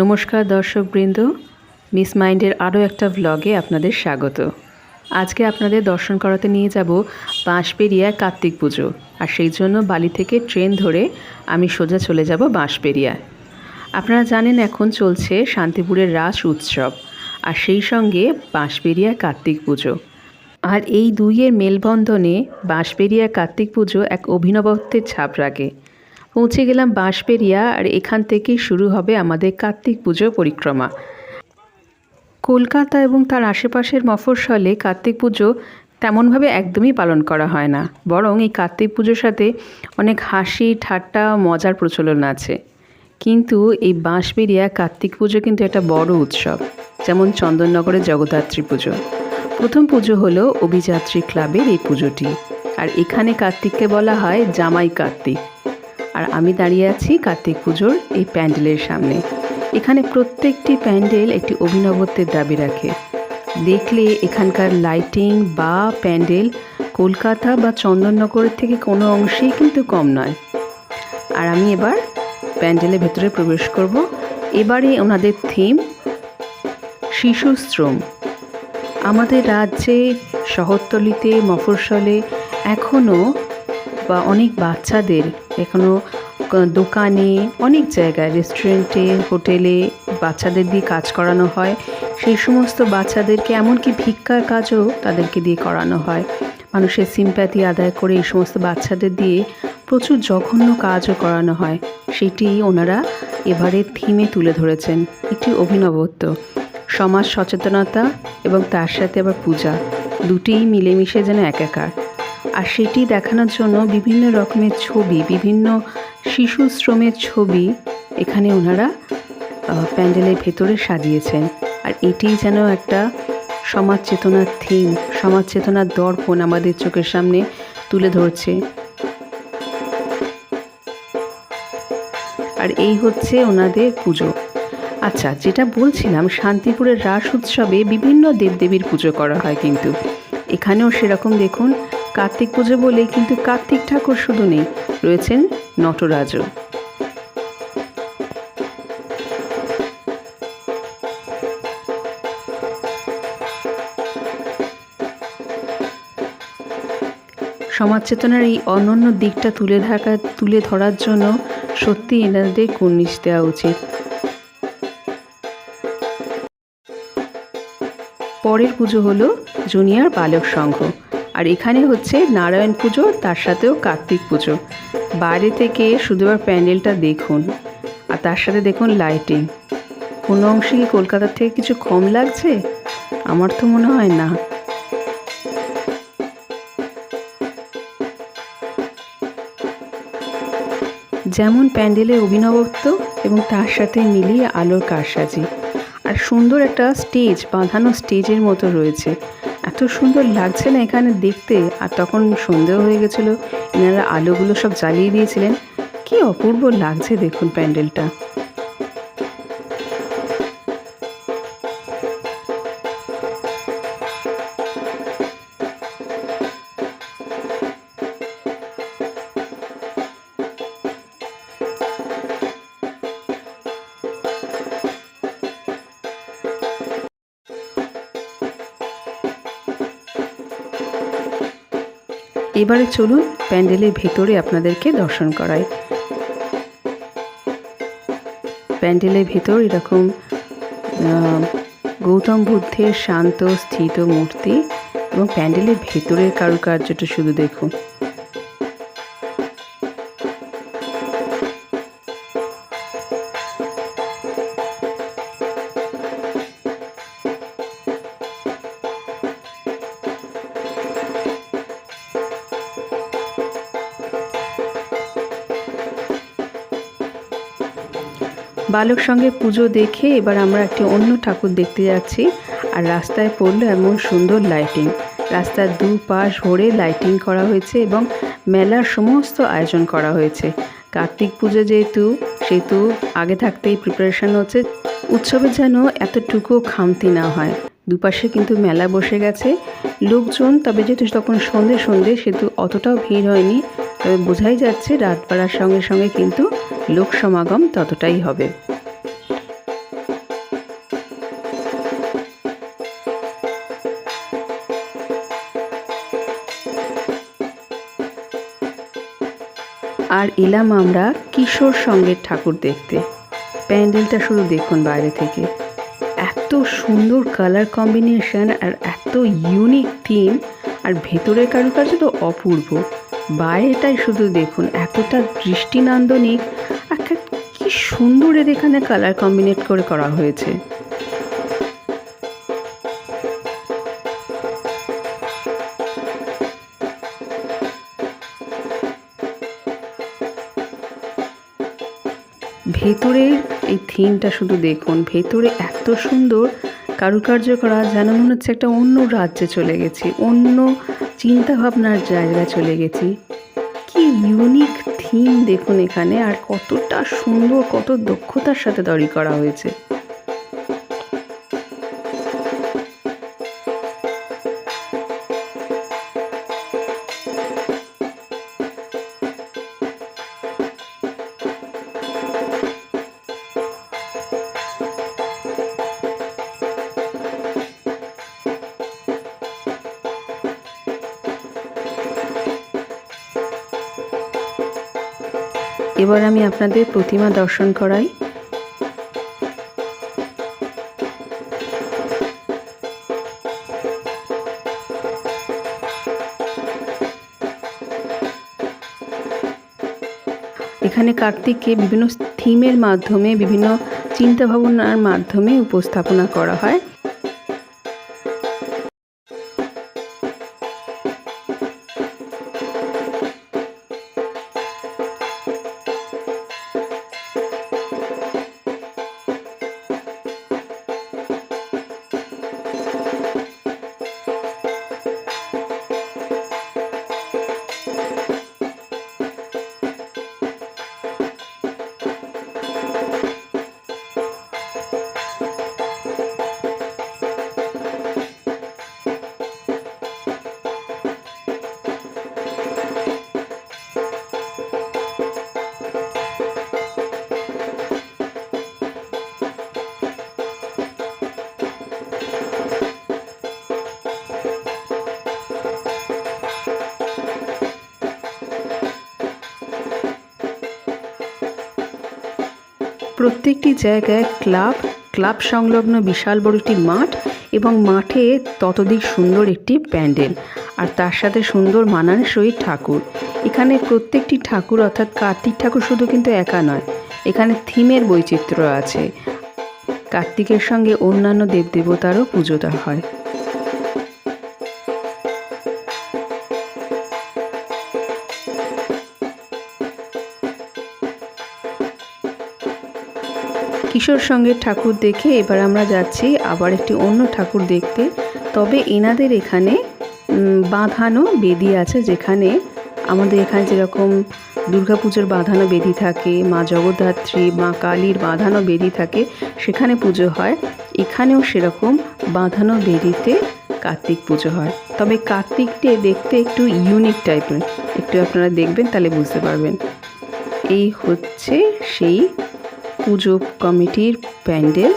নমস্কার দর্শকবৃন্দ, মিস মাইন্ডের আরও একটা ভ্লগে আপনাদের স্বাগত। আজকে আপনাদের দর্শন করাতে নিয়ে যাব বাঁশপেরিয়া কার্তিক পুজো, আর সেই জন্য বালি থেকে ট্রেন ধরে আমি সোজা চলে যাব বাঁশপেরিয়ায় আপনারা জানেন এখন চলছে শান্তিপুরের রাস উৎসব, আর সেই সঙ্গে বাঁশপেরিয়া কার্তিক পুজো। আর এই দুইয়ের মেলবন্ধনে বাঁশপেরিয়া কার্তিক পুজো এক অভিনবত্বের ছাপ রাখে। পৌঁছে গেলাম বাঁশপেরিয়া আর এখান থেকেই শুরু হবে আমাদের কার্তিক পুজো পরিক্রমা। কলকাতা এবং তার আশেপাশের মফস্বলে কার্তিক পুজো তেমনভাবে একদমই পালন করা হয় না, বরং এই কার্তিক পুজোর সাথে অনেক হাসি, ঠাট্টা মজার প্রচলন আছে। কিন্তু এই বাঁশবেরিয়া কার্তিক পুজো কিন্তু একটা বড় উৎসব, যেমন চন্দননগরের জগদ্ধাত্রী পুজো। প্রথম পুজো হলো অভিযাত্রী ক্লাবের এই পুজোটি, আর এখানে কার্তিককে বলা হয় জামাই কার্তিক। আর আমি দাঁড়িয়ে আছি কার্তিক পুজোর এই প্যান্ডেলের সামনে। এখানে প্রত্যেকটি প্যান্ডেল একটি অভিনবত্বের দাবি রাখে। দেখলে এখানকার লাইটিং বা প্যান্ডেল কলকাতা বা চন্দননগরের থেকে কোনো অংশেই কিন্তু কম নয়। আর আমি এবার প্যান্ডেলের ভেতরে প্রবেশ করব। এবারে ওনাদের থিম শিশুশ্রম। আমাদের রাজ্যে শহরতলিতে, মফস্বলে এখনও বা অনেক বাচ্চাদের এখনও দোকানে, অনেক জায়গায় রেস্টুরেন্টে হোটেলে বাচ্চাদের দিয়ে কাজ করানো হয়। সেই সমস্ত বাচ্চাদেরকে এমনকি ভিক্ষার কাজও তাদেরকে দিয়ে করানো হয়। মানুষের সিম্প্যাথি আদায় করে এই সমস্ত বাচ্চাদের দিয়ে প্রচুর জঘন্য কাজও করানো হয়। সেটি ওনারা এবারে থিমে তুলে ধরেছেন। একটি অভিনবত্ব, সমাজ সচেতনতা এবং তার সাথে আবার পূজা। দুটিই মিলেমিশে যেন একাকার। আর সেটি দেখানোর জন্য বিভিন্ন রকমের ছবি, বিভিন্ন শিশু শ্রমের ছবি এখানে ওনারা প্যান্ডেলের ভেতরে সাজিয়েছেন। আর এটি যেন একটা সমাজ চেতনার থিম সমাজ চেতনার দর্পণ আমাদের চোখের সামনে তুলে ধরছে। আর এই হচ্ছে ওনাদের পুজো। আচ্ছা যেটা বলছিলাম, শান্তিপুরের রাস উৎসবে বিভিন্ন দেবদেবীর পুজো করা হয় কিন্তু। এখানেও সেরকম দেখুন কার্তিক পুজো বলে কিন্তু কার্তিক ঠাকুর শুধু নেই, রয়েছেন নটরাজও। সমাজ চেতনার এই অনন্য দিকটা তুলে থাকা তুলে ধরার জন্য সত্যি এনাদের কুর্নিশ দেওয়া উচিত। পরের পুজো হলো জুনিয়র বালক সংঘ। আর এখানে হচ্ছে নারায়ণ পুজো, তার সাথেও কার্তিক পুজো। বাইরে থেকে শুধু শুধুবার প্যান্ডেলটা দেখুন, আর তার সাথে দেখুন লাইটিং কোনো অংশে কি কলকাতার থেকে কিছু কম লাগছে? আমার তো মনে হয় না। যেমন প্যান্ডেলের অভিনবত্ব এবং তার সাথে মিলিয়ে আলোর কারসাজি। আর সুন্দর একটা স্টেজ বাঁধানো স্টেজের মতো রয়েছে। এত সুন্দর লাগছে না এখানে দেখতে। আর তখন সন্দেহ হয়ে গেছিল, এনারা আলোগুলো সব জ্বালিয়ে দিয়েছিলেন। কি অপূর্ব লাগছে দেখুন প্যান্ডেলটা। এবারে চলুন প্যান্ডেলের ভেতরে আপনাদেরকে দর্শন করায় প্যান্ডেলের ভেতর এরকম গৌতম বুদ্ধের শান্ত, স্থিত মূর্তি এবং প্যান্ডেলের ভেতরের কারুকার্যটা শুধু দেখুন। বালক সঙ্গে পুজো দেখে এবার আমরা একটি অন্য ঠাকুর দেখতে যাচ্ছি। আর রাস্তায় পড়ল এমন সুন্দর লাইটিং রাস্তার দু পাশ ভরে লাইটিং করা হয়েছে এবং মেলার সমস্ত আয়োজন করা হয়েছে। কার্তিক পুজো যেহেতু, সেহেতু আগে থাকতেই প্রিপারেশান হচ্ছে। উৎসবে যেন এতটুকু খামতি না হয়। দুপাশে কিন্তু মেলা বসে গেছে। লোকজন, তবে যেহেতু তখন সন্ধে সন্ধে, সেহেতু অতটাও ভিড় হয়নি। তবে বোঝাই যাচ্ছে রাত বাড়ার সঙ্গে সঙ্গে কিন্তু লোক সমাগম ততটাই হবে। আর এলাম আমরা কিশোর সঙ্গের ঠাকুর দেখতে। প্যান্ডেলটা শুধু দেখুন বাইরে থেকে। এত সুন্দর কালার কম্বিনেশন আর এত ইউনিক থিম আর ভেতরের কারুকার্য তো অপূর্ব। বাইরেটাই শুধু দেখুন, এতটা দৃষ্টিনান্দনিক। একটা কি সুন্দর এর এখানে কালার কম্বিনেট করে করা হয়েছে। ভেতরের এই থিমটা শুধু দেখুন, ভেতরে এত সুন্দর কারুকার্য করা, যেন মনে হচ্ছে একটা অন্য রাজ্যে চলে গেছি, অন্য চিন্তা ভাবনার জায়গা চলে গেছি। কি ইউনিক থিম দেখুন এখানে, আর কতটা সুন্দর, কত দক্ষতার সাথে তৈরি করা হয়েছে। এবার আমি আপনাদের প্রতিমা দর্শন করাই। এখানে কার্তিককে বিভিন্ন থিমের মাধ্যমে, বিভিন্ন চিন্তা ভাবনার মাধ্যমে উপস্থাপনা করা হয়। প্রত্যেকটি জায়গায় ক্লাব ক্লাব সংলগ্ন বিশাল বড় একটি মাঠ এবং মাঠে ততদিক সুন্দর একটি প্যান্ডেল আর তার সাথে সুন্দর মানানসই ঠাকুর। এখানে প্রত্যেকটি ঠাকুর অর্থাৎ কার্তিক ঠাকুর শুধু কিন্তু একা নয়, এখানে থিমের বৈচিত্র্য আছে। কার্তিকের সঙ্গে অন্যান্য দেবদেবতারও পুজো হয়। কিশোর সঙ্গের ঠাকুর দেখে এবার আমরা যাচ্ছি আবার একটি অন্য ঠাকুর দেখতে। তবে এনাদের এখানে বাঁধানো বেদি আছে যেখানে আমাদের এখানে যেরকম দুর্গাপুজোর বাঁধানো বেদি থাকে, মা জগদ্ধাত্রী, মা কালীর বাঁধানো বেদি থাকে, সেখানে পুজো হয়। এখানেও সেরকম বাঁধানো বেদিতে কার্তিক পুজো হয়। তবে কার্তিকটি দেখতে একটু ইউনিক টাইপের একটু আপনারা দেখবেন, তাহলে বুঝতে পারবেন। এই হচ্ছে সেই পুজো কমিটির প্যান্ডেল।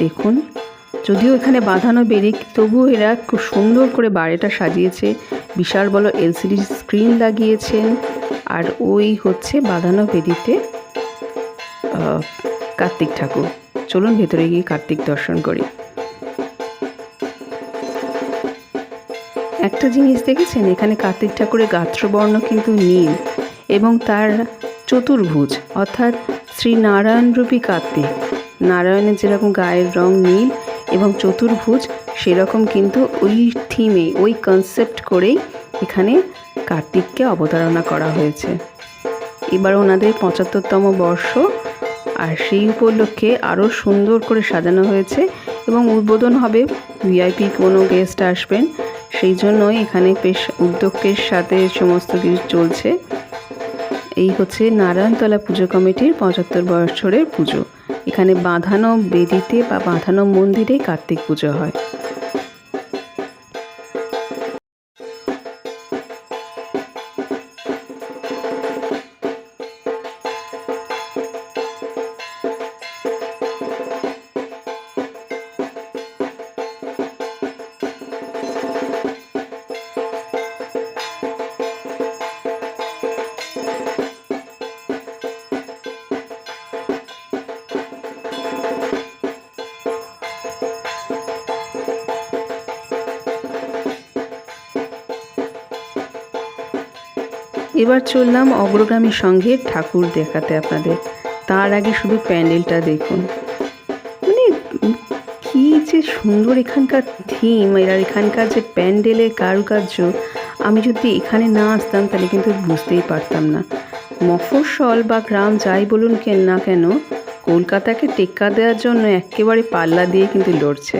দেখুন, যদিও এখানে বাঁধানো বেরি তবুও এরা খুব সুন্দর করে বাড়িটা সাজিয়েছে। বিশাল বড় এলসিডি স্ক্রিন লাগিয়েছেন আর ওই হচ্ছে বাঁধানো বেদিতে কার্তিক ঠাকুর। চলুন ভেতরে গিয়ে কার্তিক দর্শন করি। একটা জিনিস দেখেছেন? এখানে কার্তিক ঠাকুরের গাত্রবর্ণ কিন্তু নীল এবং তার চতুর্ভুজ, অর্থাৎ শ্রী নারায়ণ রূপী কার্তিক। নারায়ণের যেরকম গায়ের রং নীল এবং চতুর্ভুজ, সেরকম কিন্তু ওই থিমে ওই কনসেপ্ট করেই এখানে কার্তিককে অবতারণা করা হয়েছে। এবার ওনাদের পঁচাত্তরতম বর্ষ, আর সেই উপলক্ষে আরও সুন্দর করে সাজানো হয়েছে এবং উদ্বোধন হবে ভিআইপি কোনো গেস্ট আসবেন। সেই জন্যই এখানে বেশ উদ্যোগের সাথে সমস্ত কিছু চলছে। এই হচ্ছে নারায়ণতলা পুজো কমিটির পঁচাত্তর বছরের পুজো। এখানে বাঁধানো বেদিতে বা বাঁধানো মন্দিরে কার্তিক পুজো হয়। এবার চললাম অগ্রগামী সঙ্গে ঠাকুর দেখাতে আপনাদের। তার আগে শুধু প্যান্ডেলটা দেখুন। মানে কি যে সুন্দর এখানকার থিম আর এখানকার যে প্যান্ডেলের কারুকার্য, আমি যদি এখানে না আসতাম তাহলে কিন্তু বুঝতেই পারতাম না। মফস্বল বা গ্রাম যাই বলুন কেন না কেন, কলকাতাকে টেক্কা দেওয়ার জন্য একেবারে পাল্লা দিয়ে কিন্তু লড়ছে।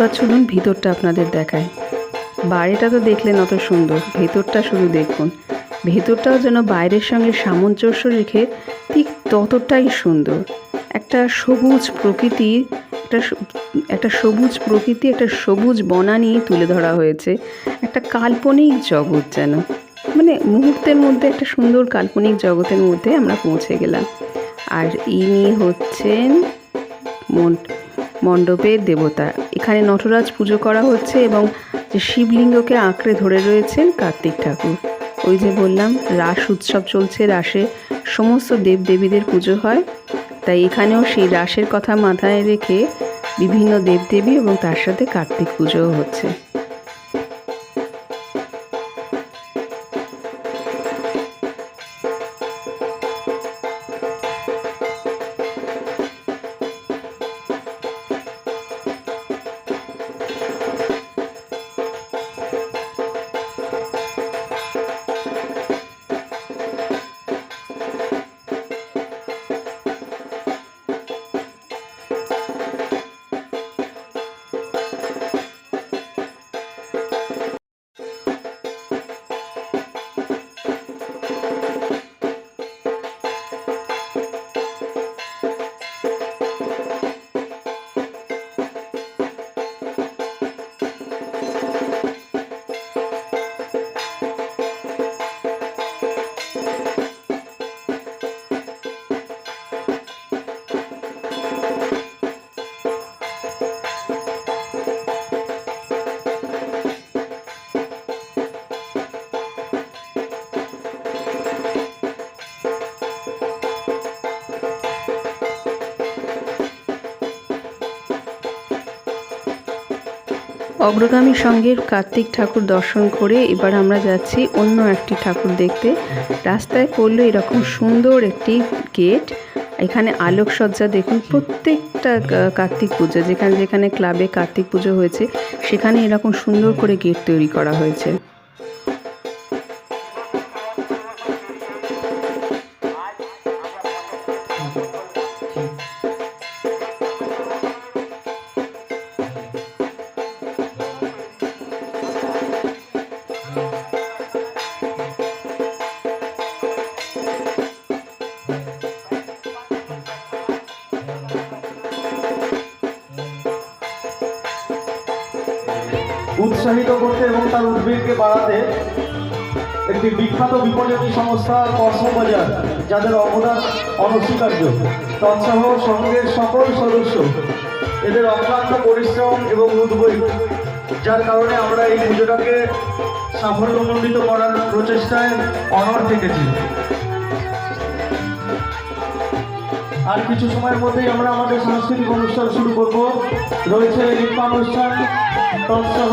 এবার চলুন ভিতরটা আপনাদের দেখায় বাইরেটা তো দেখলেন অত সুন্দর, ভেতরটা শুধু দেখুন। ভেতরটাও যেন বাইরের সঙ্গে সামঞ্জস্য রেখে ঠিক ততটাই সুন্দর। একটা সবুজ প্রকৃতি, একটা একটা সবুজ প্রকৃতি, একটা সবুজ বনানি তুলে ধরা হয়েছে। একটা কাল্পনিক জগৎ যেন। মানে মুহূর্তের মধ্যে, একটা সুন্দর কাল্পনিক জগতের মধ্যে আমরা পৌঁছে গেলাম। আর ইনি হচ্ছেন মন- মণ্ডপের দেবতা। এখানে নটরাজ পুজো করা হচ্ছে এবং যে শিবলিঙ্গকে আঁকড়ে ধরে রয়েছেন কার্তিক ঠাকুর। ওই যে বললাম, রাস উৎসব চলছে, রাসে সমস্ত দেবদেবীদের পুজো হয়। তাই এখানেও সেই রাসের কথা মাথায় রেখে বিভিন্ন দেবদেবী এবং তার সাথে কার্তিক পুজোও হচ্ছে। অগ্রগামী সঙ্গে কার্তিক ঠাকুর দর্শন করে এবার আমরা যাচ্ছি অন্য একটি ঠাকুর দেখতে। রাস্তায় পড়ল এরকম সুন্দর একটি গেট। এখানে আলোকসজ্জা দেখুন, প্রত্যেকটা কার্তিক পুজো, যেখানে যেখানে ক্লাবে কার্তিক পুজো হয়েছে, সেখানে এরকম সুন্দর করে গেট তৈরি করা হয়েছে। বাড়াতে একটি বিখ্যাত বিপণনী সংস্থা কসমোবাজার যাদের অবদান অনস্বীকার্য। তৎসহ সঙ্গের সকল সদস্য এদের অক্লান্ত পরিশ্রম এবং উদ্বেগ, যার কারণে আমরা এই পুজোটাকে সাফল্যমণ্ডিত করার প্রচেষ্টায় অনড় থেকেছি। আর কিছু সময়ের মধ্যেই আমরা আমাদের সাংস্কৃতিক অনুষ্ঠান শুরু করব। রয়েছে নৃত্যানুষ্ঠান তৎসহ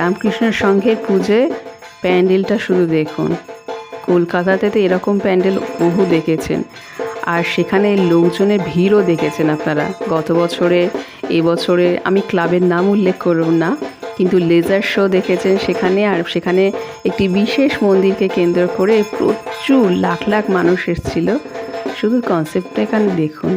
রামকৃষ্ণ সংঘের পুজোয় প্যান্ডেলটা শুধু দেখুন। কলকাতাতে তো এরকম প্যান্ডেল বহু দেখেছেন। আর সেখানে লোকজনের ভিড়ও দেখেছেন আপনারা। গত বছরে এবছরে আমি ক্লাবের নাম উল্লেখ করব না, কিন্তু লেজার শো দেখেছেন সেখানে। আর সেখানে একটি বিশেষ মন্দিরকে কেন্দ্র করে প্রচুর লাখ লাখ মানুষ এসেছিল। শুধু কনসেপ্টটা এখানে দেখুন।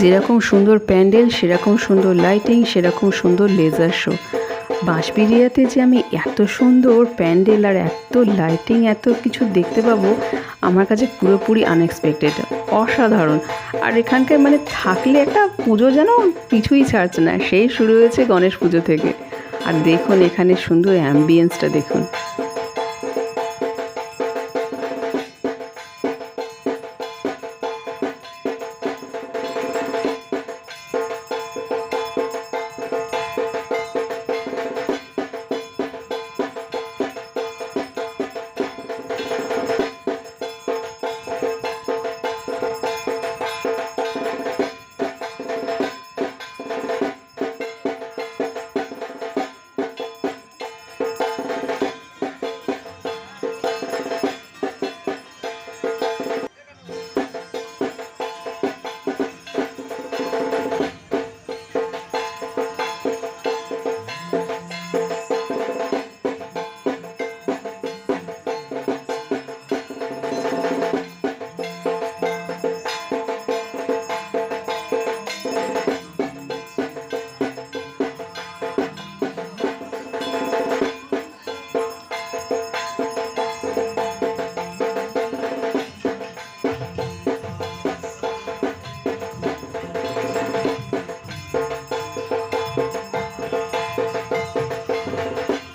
যেরকম সুন্দর প্যান্ডেল, সেরকম সুন্দর লাইটিং সেরকম সুন্দর লেজার শো বাঁশবেরিয়াতে যে আমি এত সুন্দর প্যান্ডেল আর এত লাইটিং এত কিছু দেখতে পাবো, আমার কাছে পুরোপুরি আনএক্সপেক্টেড অসাধারণ। আর এখানকার মানে থাকলে একটা পুজো যেন পিছুই ছাড়ছে না। সেই শুরু হয়েছে গণেশ পুজো থেকে। আর দেখুন এখানে সুন্দর অ্যাম্বিয়েন্সটা দেখুন।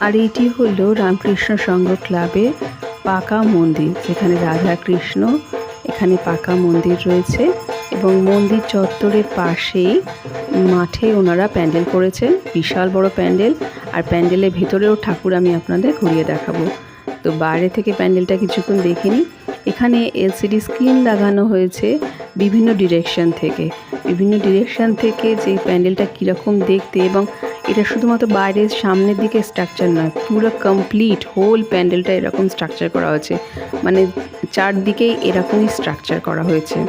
আর এটি হলো রামকৃষ্ণ সংঘ ক্লাবের পাকা মন্দির, যেখানে রাধা কৃষ্ণ এখানে পাকা মন্দির রয়েছে এবং মন্দির চত্বরের পাশেই মাঠে ওনারা প্যান্ডেল করেছেন, বিশাল বড় প্যান্ডেল। আর প্যান্ডেলের ভেতরেও ঠাকুর আমি আপনাদের ঘুরিয়ে দেখাবো। তো বাইরে থেকে প্যান্ডেলটা কিছুক্ষণ দেখিনি এখানে এলসিডি স্ক্রিন লাগানো হয়েছে বিভিন্ন ডিরেকশন থেকে। বিভিন্ন ডিরেকশন থেকে যে প্যান্ডেলটা কীরকম দেখতে এবং এটা শুধুমাত্র বাইরের সামনের দিকে স্ট্রাকচার নয় পুরো কমপ্লিট হোল প্যান্ডেলটা এরকম স্ট্রাকচার করা হয়েছে। মানে চারদিকেই এরকমই স্ট্রাকচার করা হয়েছে।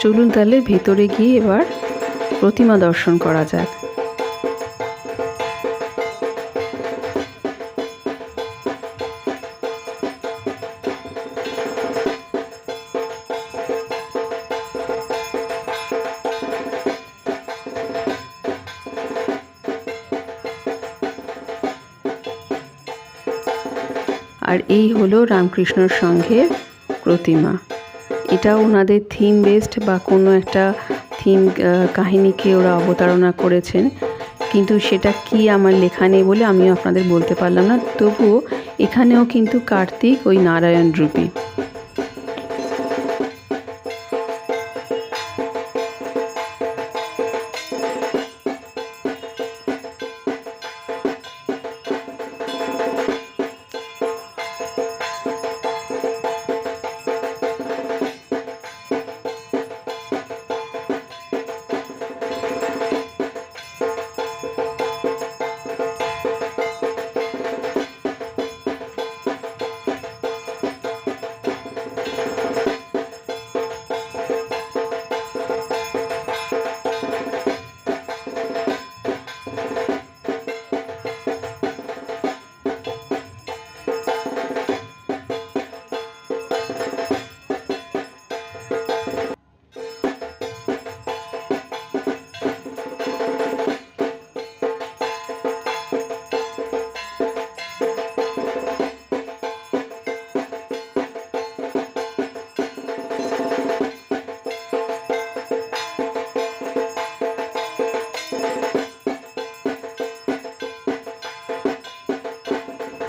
চলুন তাহলে ভেতরে গিয়ে এবার প্রতিমা দর্শন করা যাক। আর এই হলো রামকৃষ্ণর সংঘের প্রতিমা। এটা ওনাদের থিম বেসড বা কোনো একটা থিম কাহিনীকে ওরা অবতারণা করেছেন। কিন্তু সেটা কি আমার লেখা নেই বলে আমি আপনাদের বলতে পারলাম না। তবুও এখানেও কিন্তু কার্তিক ওই নারায়ণ রূপী।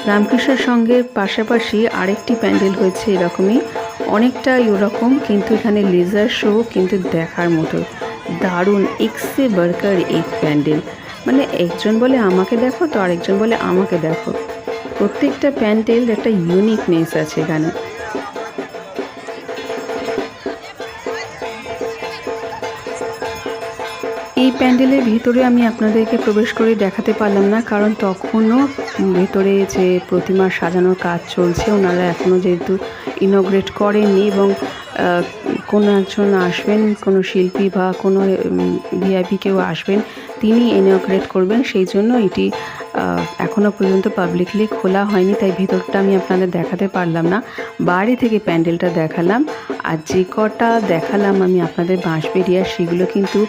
রামকৃষ্ণ সঙ্গের পাশাপাশি আরেকটি প্যান্ডেল হয়েছে এরকমই। অনেকটা ওরকম কিন্তু এখানে লেজার শো কিন্তু দেখার মতো। দারুণ এক্সে বার্কার এক প্যান্ডেল। মানে একজন বলে আমাকে দেখো, তো আরেকজন বলে আমাকে দেখো। প্রত্যেকটা প্যান্ডেল একটা ইউনিকনেস আছে এখানে। প্যান্ডেলের ভিতরে আমি আপনাদেরকে প্রবেশ করে দেখাতে পারলাম না, কারণ তখনও ভেতরে যে প্রতিমা সাজানোর কাজ চলছে, ওনারা এখনও যেহেতু ইনোগ্রেট করেননি এবং কোনো একজন আসবেন, কোনো শিল্পী বা কোনো ভিআইপি কেউ আসবেন, তিনি ইনোগ্রেট করবেন, সেই জন্য এটি এখনও পর্যন্ত পাবলিকলি খোলা হয়নি, তাই ভিতরটা আমি আপনাদের দেখাতে পারলাম না। বাড়ি থেকে প্যান্ডেলটা দেখালাম, আর যে কটা দেখালাম আমি আপনাদের বাঁশবেরিয়া সেগুলো কিন্তু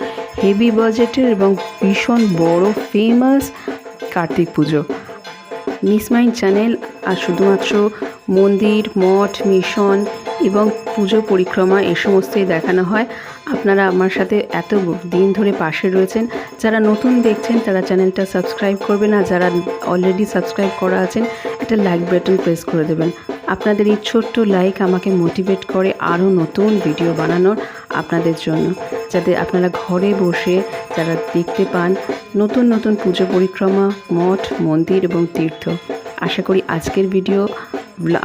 হেভি বাজেটের এবং ভীষণ বড় ফেমাস কার্তিক পুজো। মিসমাইন্ড চ্যানেল আর শুধুমাত্র মন্দির, মঠ মিশন এবং পুজো পরিক্রমা এ সমস্তই দেখানো হয়। আপনারা আমার সাথে এত দিন ধরে পাশে রয়েছেন। যারা নতুন দেখছেন, তারা চ্যানেলটা সাবস্ক্রাইব করবেন আর যারা অলরেডি সাবস্ক্রাইব করা আছেন, একটা লাইক বাটন প্রেস করে দেবেন। আপনাদের এই ছোট্ট লাইক আমাকে মোটিভেট করে আরও নতুন ভিডিও বানানোর আপনাদের জন্য। যাতে আপনারা ঘরে বসে যারা দেখতে পান, নতুন নতুন পুজো পরিক্রমা, মঠ, মন্দির এবং তীর্থ। আশা করি আজকের ভিডিও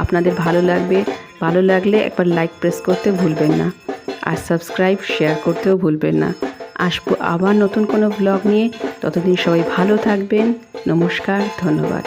আপনাদের ভালো লাগবে। ভালো লাগলে একবার লাইক প্রেস করতে ভুলবেন না। আর সাবস্ক্রাইব শেয়ার করতেও ভুলবেন না। আসব আবার নতুন কোনো ব্লগ নিয়ে। ততদিন সবাই ভালো থাকবেন। নমস্কার, ধন্যবাদ।